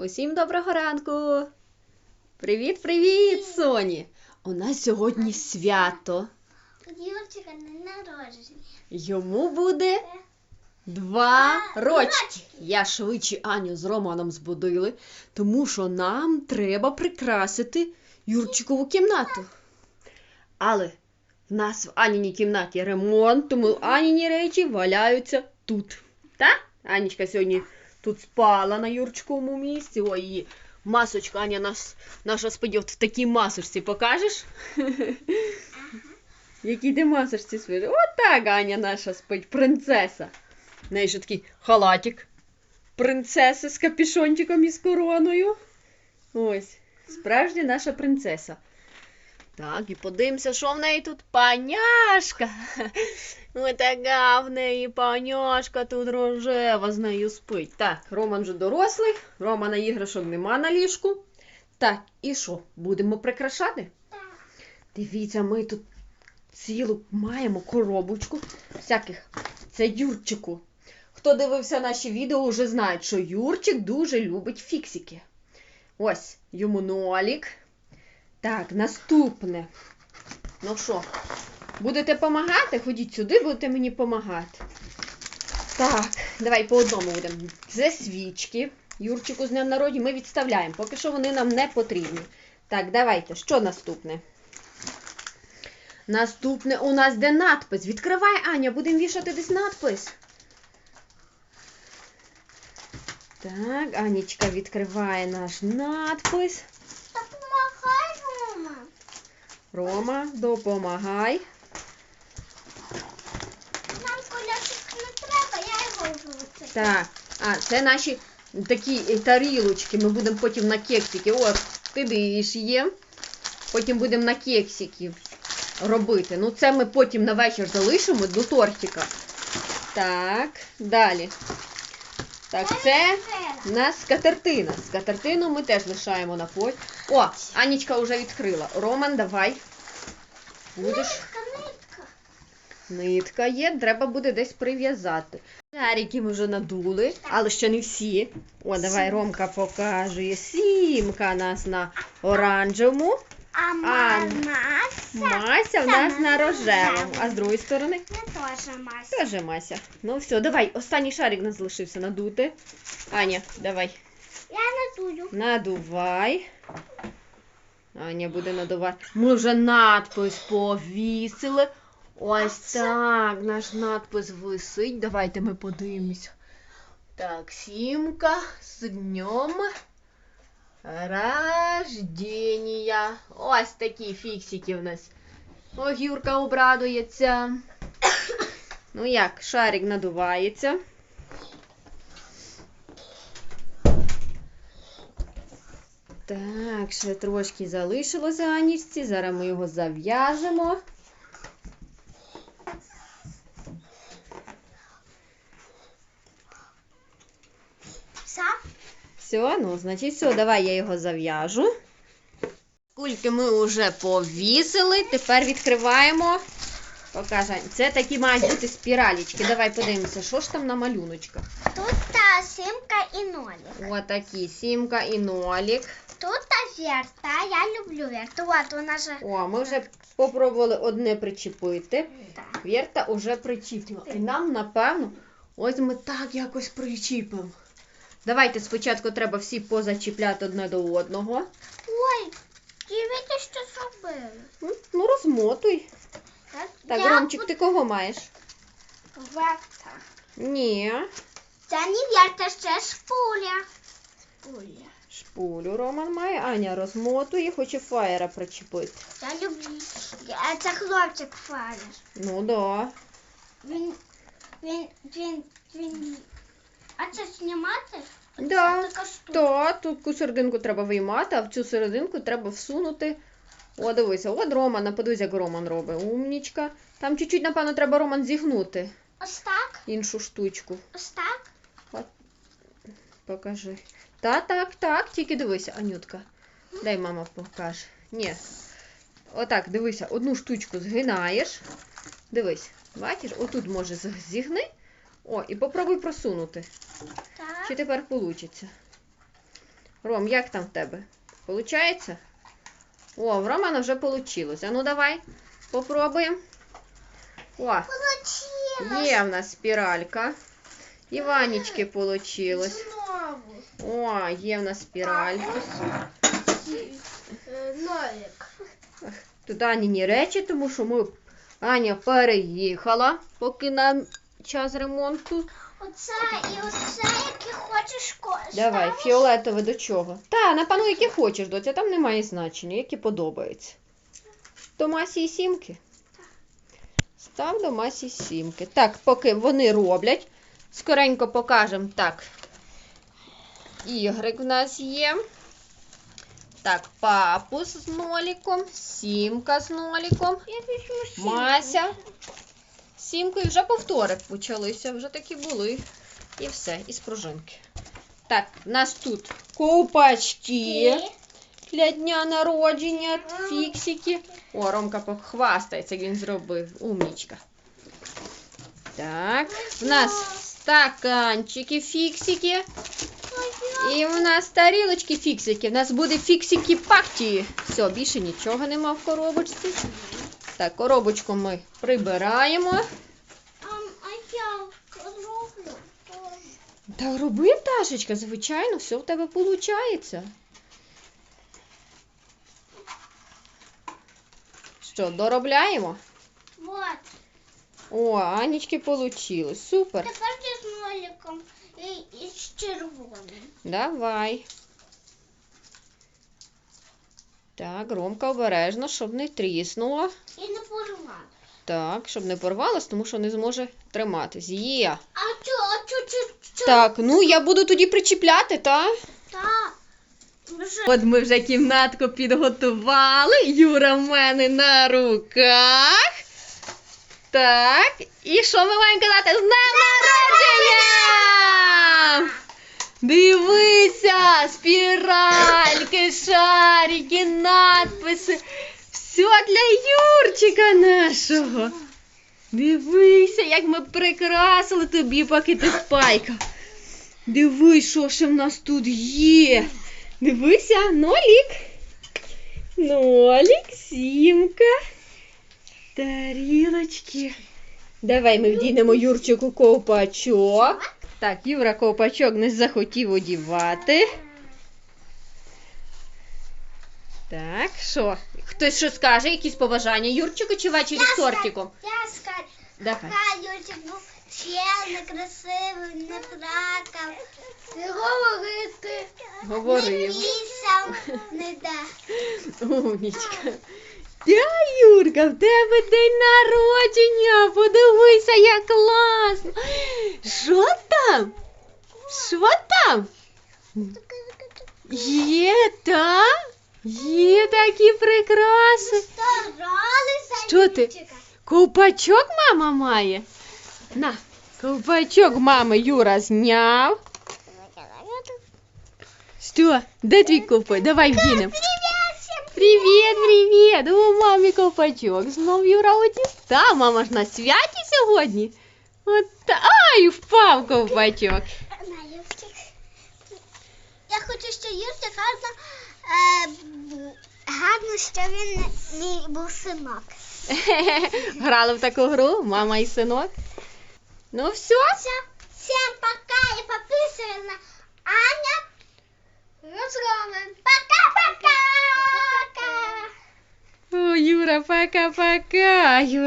Усім доброго ранку! Привіт, привіт, Соні! У нас сьогодні свято. Юрчика на народження. Йому буде два рочки. Я швидше Аню з Романом збудили, тому що нам треба прикрасити Юрчикову кімнату. Але в нас в Аніній кімнаті ремонт, тому Аніні речі валяються тут. Так? Анічка сьогодні тут спала на Юрчиковому місці. Ой, її масочка, Аня нас, наша сподів в такій масочці покажеш? Якій ти масочці спиш? От так Аня наша спить, принцеса. В неї ще такий халатик. Принцеса з капішончиком і з короною. Ось, справжня наша принцеса. Так, і подивимося, що в неї тут паняшка. Ось така в неї паняшка тут рожева з нею спить. Так, Роман вже дорослий, Романа іграшок нема на ліжку. Так, і що? Будемо прикрашати? Дивіться, ми тут цілу маємо коробочку всяких. Це Юрчику. Хто дивився наші відео, вже знає, що Юрчик дуже любить фіксики. Ось йому нолік. Так, наступне. Ну що, будете допомагати? Ходіть сюди, будете мені допомагати. Так, давай по одному будемо. Це свічки. Юрчику з днем народження ми відставляємо. Поки що вони нам не потрібні. Так, давайте, що наступне? Наступне у нас де надпис. Відкривай, Аня, будемо вішати десь надпис. Так, Анічка відкриває наш надпис. Допомагай, мама. Рома, допомагай. Нам кольочок не треба, я його вицепила. Так, а це наші такі е, тарілочки. Ми будемо потім на кексики. От, ти дивиш є. Потім будемо на кексики робити. Ну, це ми потім на вечір залишимо до тортика. Так, далі. Так, це у нас скатертина. Скатертину ми теж лишаємо на потім. О, Анічка вже відкрила. Роман, давай. Будеш. Нитка, є, треба буде десь прив'язати. Шарики ми вже надули, але ще не всі. О, давай Ромка показує. Сімка нас на оранжевому, А А, Мася в нас на рожевому. А з другої сторони теж маса. теж Мася. Ну все, давай, останній шарик у нас залишився надути. Аня, давай, Я надую. надувай. Аня буде надувати. Ми вже надпис повісили. Ось так, наш надпис висить. Давайте ми подивимося. Так, сімка з днем рождения. Ось такі фіксики в нас. Ох, Юрка обрадується. Ну як, шарик надувається. Так, ще трошки залишилося Анічці. Зараз ми його зав'яжемо. Все? Все, ну, значить, все, давай я його зав'яжу. Кульки ми вже повісили. Тепер відкриваємо. Покажемо. Це такі мають бути спіралічки. Давай подивимося, що ж там на малюночках. Тут та симка і нолик. Отакі сімка і нолік. Тут та верта. Я люблю верту. От вона же. О, ми вже попробували одне причепити. Так. Вірта вже причіпила. І нам, напевно, ось ми так якось причіпимо. Давайте спочатку треба всі позачіпляти одне до одного. Ой, дивіться, що зробили. Ну, розмотуй. Так, я Ромчик, ти кого маєш? Верта. Ні. Це не верта, це шпуля. Шпуля. Шпулю Роман має. Аня розмотує, хоче фаєра причепити. Я люблю. А це хлопчик фаєр. Ну да. Він, він, він, він. А це знімати? Да. така штука. То тут цю серединку треба виймати, а в цю серединку треба всунути. О, дивися, от Романа, подивись, як Роман робить. Умнічка. Там чуть-чуть, напевно, треба Роман зігнути Ось так, іншу штучку. ось так. Покажи. Та, так, так, тільки дивися, Анютка. Дай мама покаже. Ні. Отак, дивися, одну штучку згинаєш. Дивись, бачиш, отут може зігни. О, і попробуй просунути. Так. Чи тепер вийде? Ром, як там в тебе? Получається? О, в Романа вже вийшло. А ну давай, попробуємо. О, Получилось. є в нас спіралька. Іванічки вийшло. О, є в нас спіралька. Е, Нолик. Тут Аніні речі, тому що ми Аня переїхала, поки нам час ремонту. Оце і оце, яке хочеш кошти. Давай, фіолетове до чого? Та, напевно, яке хочеш, доця, там немає значення, які подобаються. До масі і сімки. Став до масі і сімки. Так, поки вони роблять, скоренько покажемо. Так. Ігрик в нас є. Так, папус з ноліком, сімка з ноліком. Мася. Сімкою вже повтори почалися, вже такі були. І все, і з пружинки. Так, в нас тут ковпачки для дня народження, фіксики. О, Ромка похвастається, як він зробив. Умнічка. Так, в нас стаканчики, фіксики. І в нас тарілочки фіксики. В нас буде фіксики пакті. Все, більше нічого нема в коробочці. Так, коробочку ми прибираємо. Ам, А я роблю. Та роби, пташечка, звичайно, все в тебе виходить. Що, доробляємо? Вот. О, Анічки вийшло. Супер. Тепер я з ноликом і, і з червоним. Давай. Так, Ромка обережно, щоб не тріснуло. І не порвати. Так, щоб не порвалось, тому що не зможе триматись. Є. А чо, а чо, чо, чо? Так, ну я буду тоді причіпляти, так? Так. Вже. От ми вже кімнатку підготували. Юра в мене на руках. Так. І що ми маємо казати? З днем народження! Дивися! Спіральки, шарики, надписи. Все для Юрчика нашого. Дивися, як ми прикрасили тобі, поки ти спайка. Дивись, що ще в нас тут є. Дивися, нолік. Нолік, сімка. Тарілочки. Давай ми вдінемо Юрчику ковпачок. Так, Юра ковпачок не захотів одівати. Так, що? Хтось що скаже, якісь побажання Юрчику чи ввечері з тортиком? Я скажу. Давай. Хай Юрчик був чемний, красивий, не плакав, не говорити, не Говорив. не де. Умнічка. Та, Юрка, в тебе день народження. Подивися, як класно. Що там? Що там? Є, та? Є такі прикраси. Старалися Що ти? Юрчика. Ковпачок мама має. На, ковпачок мами Юра зняв. Що? Де твій ковпак? Давай вдінемо. Привіт, привіт! У мамі ковпачок. Знов Юра одістав. Мама ж на святі сьогодні. От та... Ай, впав ковпачок. На, Юрчик. Я хочу, що Юрчик гарно, е, бу- гарно, що він мій був синок. Грали в таку гру, мама і синок. Ну все. Все, всем пока и подписывайтесь на Аня Розгомен. Пока-пока! О, Юра, пока-пока. Юра.